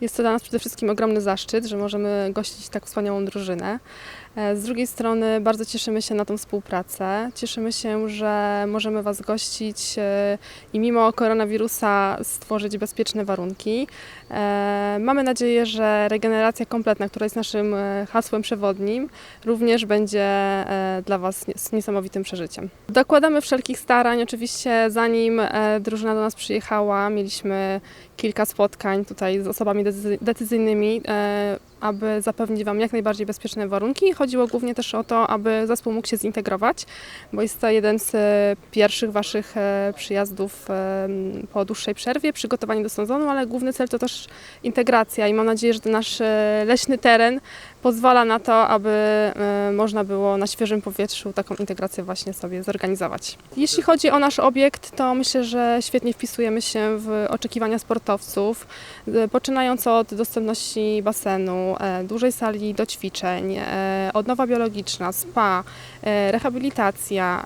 Jest to dla nas przede wszystkim ogromny zaszczyt, że możemy gościć tak wspaniałą drużynę. E, Z drugiej strony bardzo cieszymy się na tą współpracę. Cieszymy się, że możemy Was gościć e, i mimo koronawirusa stworzyć bezpieczne warunki. E, Mamy nadzieję, że regeneracja kompletna, która jest naszym hasłem przewodnim, również będzie dla Was nies- niesamowitym przeżyciem. Dokładamy wszelkich starań. Oczywiście zanim drużyna do nas przyjechała, mieliśmy kilka spotkań tutaj z osobami decy- decyzyjnymi, aby zapewnić Wam jak najbardziej bezpieczne warunki. Chodziło głównie też o to, aby zespół mógł się zintegrować, bo jest to jeden z e, pierwszych Waszych e, przyjazdów e, po dłuższej przerwie, przygotowanie do sezonu, ale główny cel to też integracja i mam nadzieję, że ten nasz leśny teren pozwala na to, aby e, można było na świeżym powietrzu taką integrację właśnie sobie zorganizować. Jeśli chodzi o nasz obiekt, to myślę, że świetnie wpisujemy się w oczekiwania sportowców, e, poczynając od dostępności basenu, e, dużej sali do ćwiczeń, e, odnowa biologiczna, spa, e, rehabilitacja,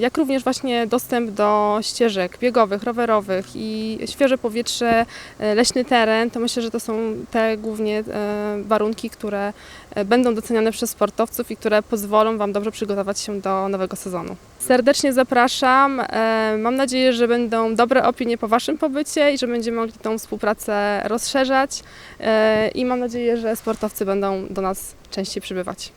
jak również właśnie dostęp do ścieżek biegowych, rowerowych i świeże powietrze, leśny teren, to myślę, że to są te głównie warunki, które będą doceniane przez sportowców i które pozwolą Wam dobrze przygotować się do nowego sezonu. Serdecznie zapraszam. E, Mam nadzieję, że będą dobre opinie po Waszym pobycie i że będziemy mogli tą współpracę rozszerzać e, i mam nadzieję, że sportowcy będą do nas częściej przybywać.